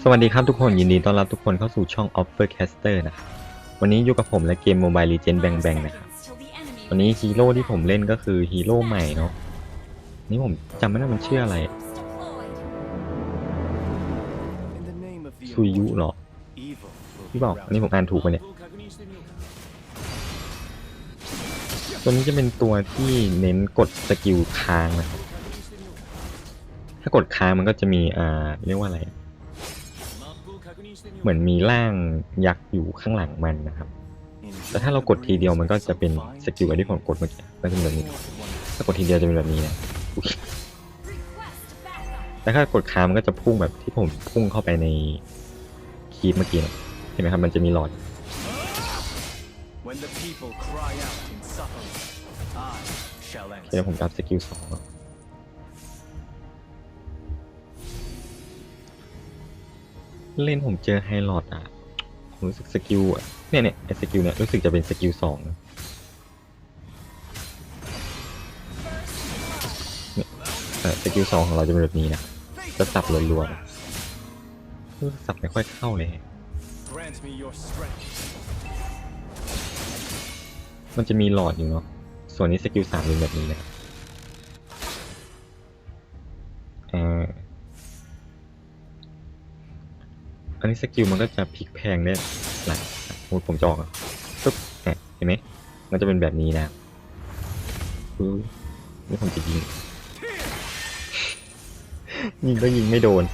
สวัสดีครับทุกคนยินดีต้อนรับทุกคนเข้าสู่ช่อง Offercaster นะครับวันนี้อยู่กับผมและเกม Mobile Legends Bang Bang นะครับวันนี้ฮีโร่ที่ผมเล่นก็คือฮีโร่ใหม่เนาะนี่ผมจำไม่ได้มันชื่ออะไรซุยยุเหรอพี่บอกอันนี้ผมอ่านถูกไปะเนี่ยตัวนี้จะเป็นตัวที่เน้นกดสกิลค้างนะครับถ้ากดค้างมันก็จะมีอ่าเรียกว่าอะไร เหมือนมีร่างยักษ์อยู่ข้างหลังมันนะครับ แต่ถ้าเรากดทีเดียวมันก็จะเป็นสกิลแบบที่ผมกดเมื่อกี้ก็จะเป็นแบบนี้ ถ้ากดทีเดียวจะเป็นแบบนี้นะอุ๊ยแต่ถ้ากดค้างมันก็จะพุ่งแบบที่ผมพุ่งเข้าไปในคีบเมื่อกี้นะเห็นไหมครับมันจะมีหลอด When the people cry out in suffering, I shall เดี๋ยว answer. ผมจับสกิลสอง เล่นผมเจอไฮลอดอะ ผมรู้สึกสกิลอะ เนี่ยเนี่ยไอสกิลเนี่ยรู้สึกจะเป็นสกิลสองเนี่ยสกิลสองของเราจะเป็นแบบนี้นะจะสับรัวๆรู้สึกสับไม่ค่อยเข้าเลย มันจะมีหลอดอยู่เนาะ ส่วนนี้สกิลสามเป็นแบบนี้นะครับ อันนี้สกิลมันก็จะพลิกแพงได้หลังสมมติผมจอกอะปึ๊บเห็นไหมมันจะเป็นแบบนี้นะปึ๊บนี่ผมจะยิง ยิงก็ยิงไม่โดน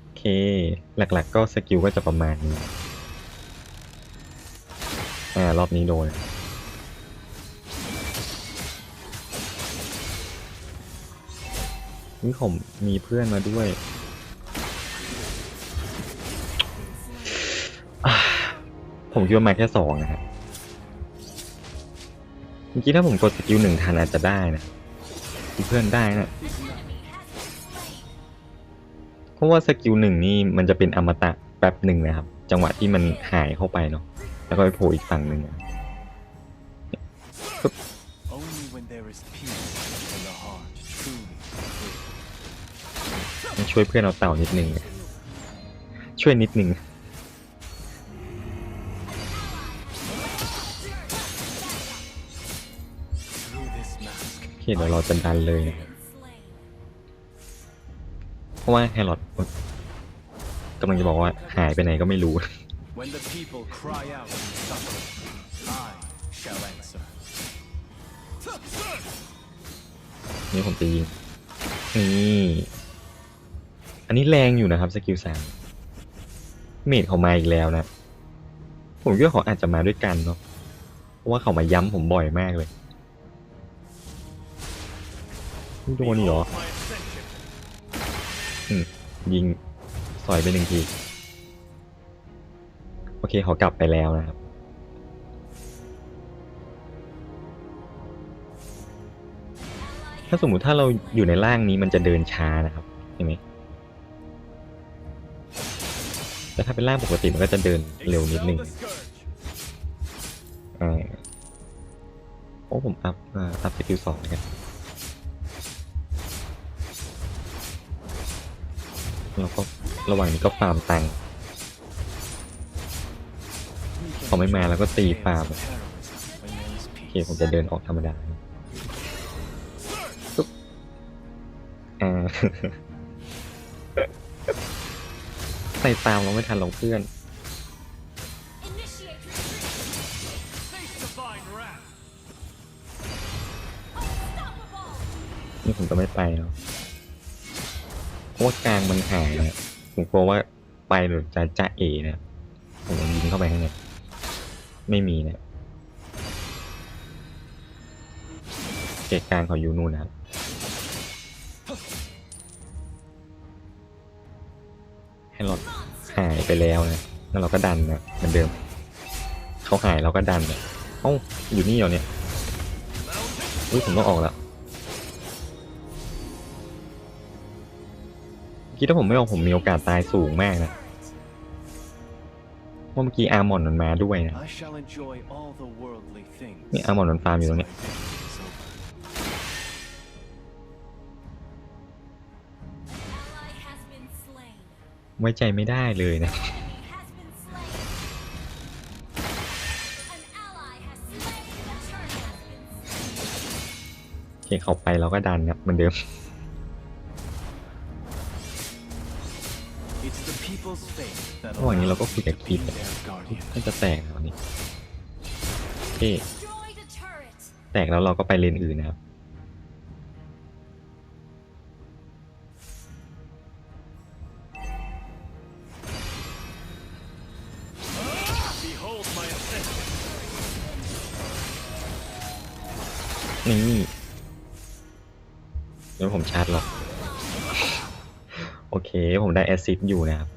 โอเค หลักๆก็สกิลก็จะประมาณนี้ อ่า รอบนี้โดน นี่ผมมีเพื่อนมาด้วย ผมคิดว่ามาแค่สองนะครับเมื่อกี้ถ้าผมกดสกิลหนึ่งทันอาจจะได้นะมีเพื่อนได้นะเพราะว่าสกิลหนึ่งนี่มันจะเป็นอมตะแป๊บหนึ่งนะครับ จังหวะที่มันหายเข้าไปเนาะแล้วก็ไปโผล่อีกฝั่งหนึ่งอะ ช่วยเพื่อนเอาเต่านิดนึงอะช่วยนิดนึง Through this mask, โอเคเดี๋ยวเราจะดันเลยนะครับเพราะว่าแฮร์รอดกำลังจะบอกว่าหายไปไหนก็ไม่รู้ when the people cry out in suffering, I shall answer. นี่ผมจะยิงนี่ อันนี้แรงอยู่นะครับสกิลสามเมดเขามาอีกแล้วนะ ผมคิดว่าเขาอาจจะมาด้วยกันเนาะเพราะว่าเขามาย้ำผมบ่อยมากเลยโดนอีกเหรออืมยิงสอยไปหนึ่งที โอเคเขากลับไปแล้วนะครับถ้าสมมุติถ้าเราอยู่ในร่างนี้มันจะเดินช้านะครับ เห็นไหม ถ้าเป็นร่างปกติมันก็จะเดินเร็วนิดนึงอ่าโอ้ผมอัพอ่าอัพสกิลสองนะครับแล้วก็ระหว่างนี้ก็ฟาร์มตังค์เขาไม่มาแล้วก็ตีฟาร์มโอเคผมจะเดินออกธรรมดาปุ๊บอ่า ใส่ตามเราไม่ทันหรอกเพื่อน นี่ผมจะไม่ไปแล้วเพราะว่ากลางมันหายนะผมกลัวว่าไปหรือจะจะเอนะผมยิงเข้าไปข้างในไม่มีนะเกตกลางเขาอยู่นู่นนะครับ ให้รถหายไปแล้วนะแล้วเราก็ดันนะเหมือนเดิม เขาหายเราก็ดันนะเอ้าอยู่นี่เหรอเนี่ยอุ้ยผมต้องออกแล้วคิดถ้าผมไม่ออกผมมีโอกาสตายสูงมากนะเพราะเมื่อกี้อาร์มอนมันมาด้วยนะ I shall enjoy all the worldly things. นี่อาร์มอนมันฟาร์มอยู่ตรงเนี้ ไว้ใจไม่ได้เลยนะ has been slain. An ally has slain. The turret has been โอเคเขาไปเราก็ดันครับเหมือนเดิม It's the people's fate that ระหว่างนี้เราก็คุยกับ allows พี me ท to be their guardian. น่าจะแตกนะวันนี้โอเค destroyed a turret. แตกแล้วเราก็ไปเลนอื่นนะครับ นี่เดี๋ยวผมชาร์จหรอก โอเค ผมได้แอซิดอยู่นะครับ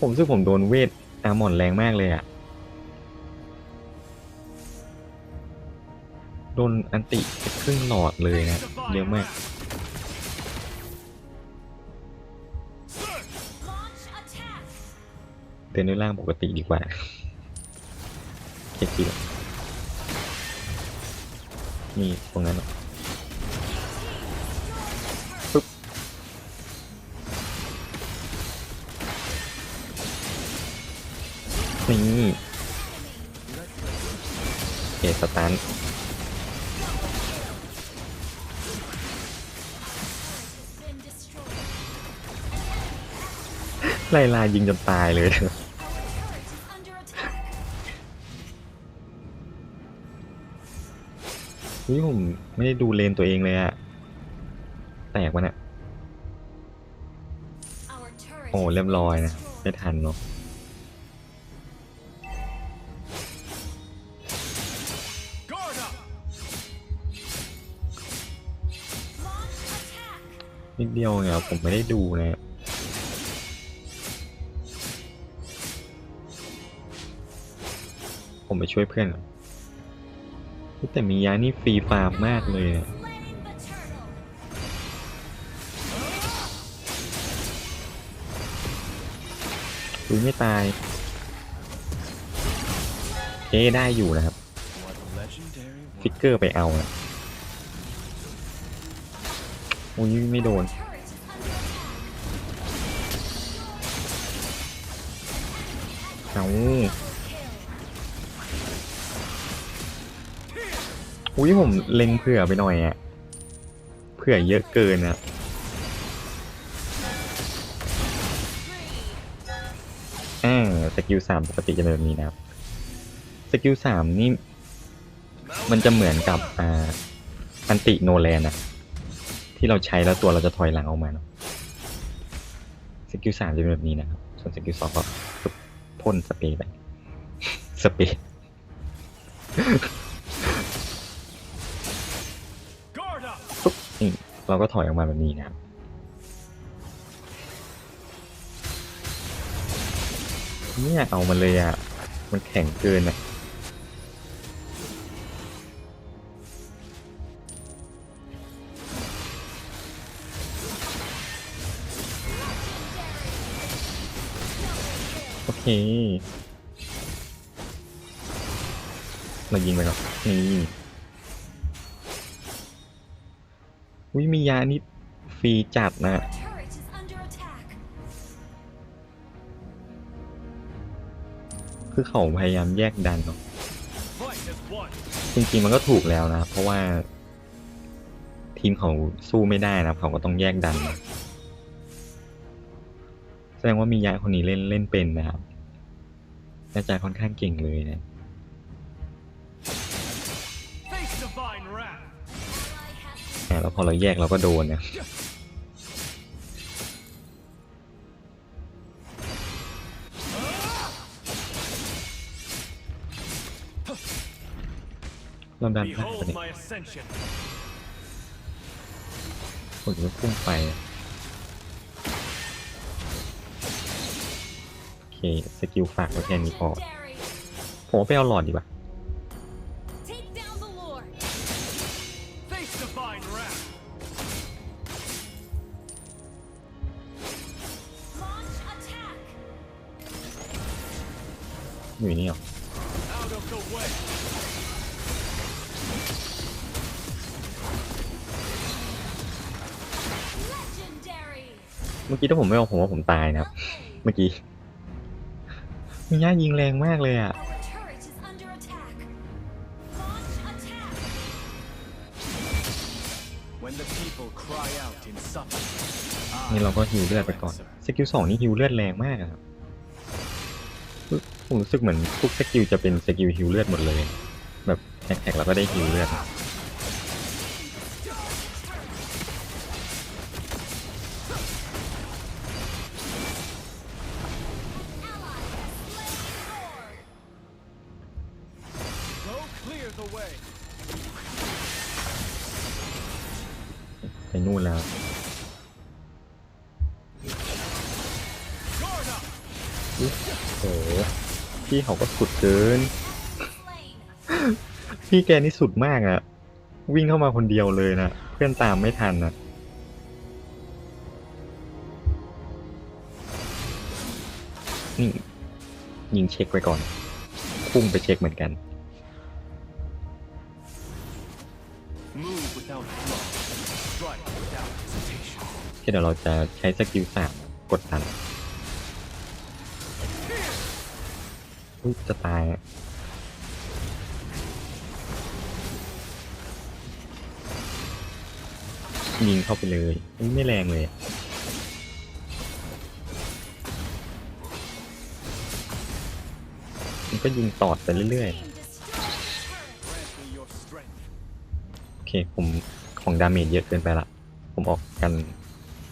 ผมรู้สึกผมโดนเวทอาหมอนแรงมากเลยอะโดนอันติครึ่งหลอดเลยนะเยอะมากเดินด้วยร่างปกติดีกว่าเช็คดีกว่านี่ตรงนั้นปึ๊บนี่เอสตัน ไล่ลายิงจนตายเลย นี่ผมไม่ได้ดูเลนตัวเองเลยอะแตกมันะ Our turret โอ้เรียบร้อยนะ ไม่ทันเนาะนิดเดียวไงครับผมไม่ได้ดูนะ ผมไปช่วยเพื่อนแต่มียานี่ฟรีฟาร์มมากเลยอะดูไม่ตายเอ๊ได้อยู่นะครับ ฟิกเกอร์ไปเอาอะโอ้ยไม่โดน Turret is under attack. เอา อุ้ยผมเล็งเผื่อไปหน่อยอะเผื่อเยอะเกินอะอ่าสกิลสามปกติจะเป็นแบบนี้นะครับ สกิลสามนี่ มันจะเหมือนกับอ่าอันติโนแลนอะที่เราใช้แล้วตัวเราจะถอยหลังออกมาเนาะสกิลสามจะเป็นแบบนี้นะครับ ส่วนสกิลสองก็พ่นสเปรย์ไปสเปรย์ นี่เราก็ถอยออกมาแบบนี้นะครับไม่อยากเอามันเลยอะ มันแข็งเกินอะโอเคเรายิงไปก่อนนี่ วิมียานี่ฟรีจัดนะ Our turret is under attack. คือเขาพยายามแยกดันเนาะ Fight as one! จริงๆมันก็ถูกแล้วนะ เพราะว่า ทีมเขาสู้ไม่ได้นะเขาก็ต้องแยกดันนะแสดงว่ามียะคนนี้เล่นเล่นเป็นนะครับน่าจะค่อนข้างเก่งเลยนะ แล้วพอเราแยกเราก็โดนนะเราดันพลาดไปเนี่ยผมจะพุ่งไป โอเค สกิลฝากไว้แค่นี้พอผมไปเอาหลอดดีกว่า มื่อกี้ถ้าผมไม่ออกผมว่าผมตายนะครับ เมื่อกี้มีย่ายิงแรงมากเลยอะ Our turret is under attack. Launch attack. When the people cry out in suffering, นี่เราก็ฮิวเลือดไปก่อน สกิลสองนี่ฮิวเลือดแรงมากอะครับ ผมรู้สึกเหมือนทุกสกิลจะเป็นสกิลฮิวเลือดหมดเลย แบบแท็กๆแล้วก็ได้ฮิวเลือด โหพี่เขาก็สุดเกิน พี่แกนี่สุดมากอะวิ่งเข้ามาคนเดียวเลยนะเพื่อนตามไม่ทันนะนี่ยิงเช็คไว้ก่อน พุ่งไปเช็คเหมือนกันเดี๋ยวเราจะใช้สกิลสามกดดัน อุ๊ยจะตายยิงเข้าไปเลยอุ๊ยไม่แรงเลยมันก็ยิงตอดไปเรื่อยๆ โอเค ผมของดาเมจเยอะเกินไปละ ผมออกกัน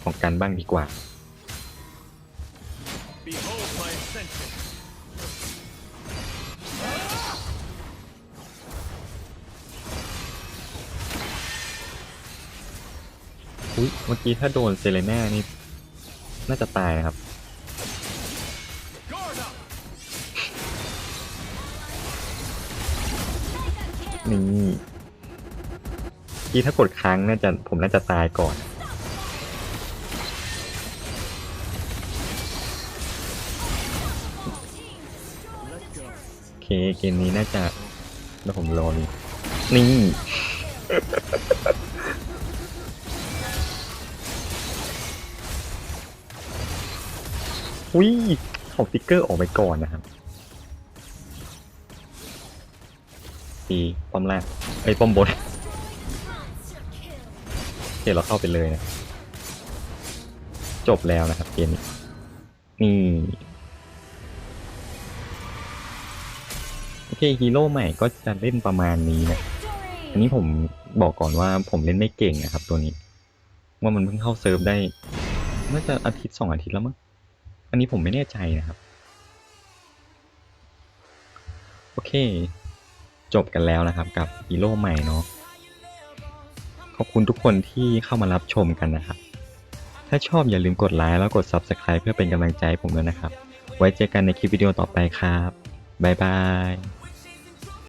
ของกันบ้างดีกว่า Behold my ascension. อุ้ยเมื่อกี้ถ้าโดนเซเลน่านี่ น่าจะตายนะครับ นี่กี้ถ้ากดค้างน่าจะผมน่าจะตายก่อน โอเคเกมนี้น่าจะแล้วผมรอนี่นี่ อุ้ยของติ๊กเกอร์ออกไปก่อนนะครับตีป้อมแรกไอ้ป้อมบน Monster kill. โอเคเราเข้าไปเลยนะ จบแล้วนะครับเกมนี้นี่โอเคฮีโร่ใหม่ก็จะเล่นประมาณนี้นะ อันนี้ผมบอกก่อนว่าผมเล่นไม่เก่งนะครับตัวนี้ ว่ามันเพิ่งเข้าเซิร์ฟได้น่าจะอาทิตย์สองอาทิตย์แล้วมั้ง อันนี้ผมไม่แน่ใจนะครับ โอเค จบกันแล้วนะครับกับฮีโร่ใหม่เนาะขอบคุณทุกคนที่เข้ามารับชมกันนะครับ ถ้าชอบอย่าลืมกดไลค์แล้วกด Subscribe เพื่อเป็นกำลังใจให้ผมด้วยนะครับ ไว้เจอกันในคลิปวิดีโอต่อไปครับ บ๊ายบาย